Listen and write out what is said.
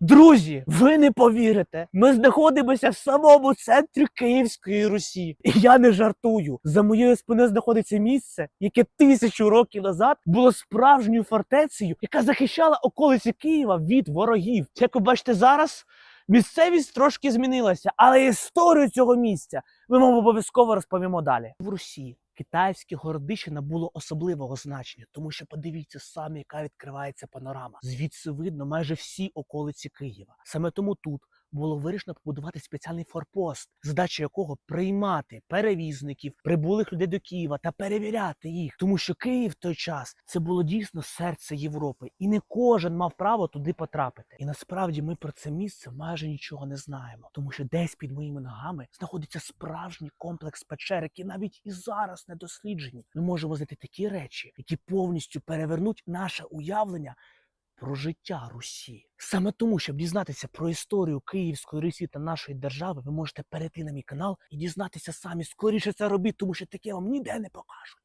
Друзі, ви не повірите. Ми знаходимося в самому центрі Київської Русі. І я не жартую. За моєю спиною знаходиться місце, яке тисячу років назад було справжньою фортецею, яка захищала околиці Києва від ворогів. Як ви бачите зараз, місцевість трошки змінилася, але історію цього місця ми вам обов'язково розповімо далі. В Русі китайське городище набуло особливого значення, тому що подивіться самі, яка відкривається панорама. Звідси видно майже всі околиці Києва. Саме тому тут було вирішено побудувати спеціальний форпост, задача якого приймати перевізників, прибулих людей до Києва та перевіряти їх, тому що Київ в той час це було дійсно серце Європи, і не кожен мав право туди потрапити. І насправді ми про це місце майже нічого не знаємо, тому що десь під моїми ногами знаходиться справжній комплекс печер, які навіть і зараз не досліджені. Ми можемо знайти такі речі, які повністю перевернуть наше уявлення про життя Русі. Саме тому, щоб дізнатися про історію Київської Русі та нашої держави, ви можете перейти на мій канал і дізнатися самі. Скоріше це робіть, тому що таке вам ніде не покажуть.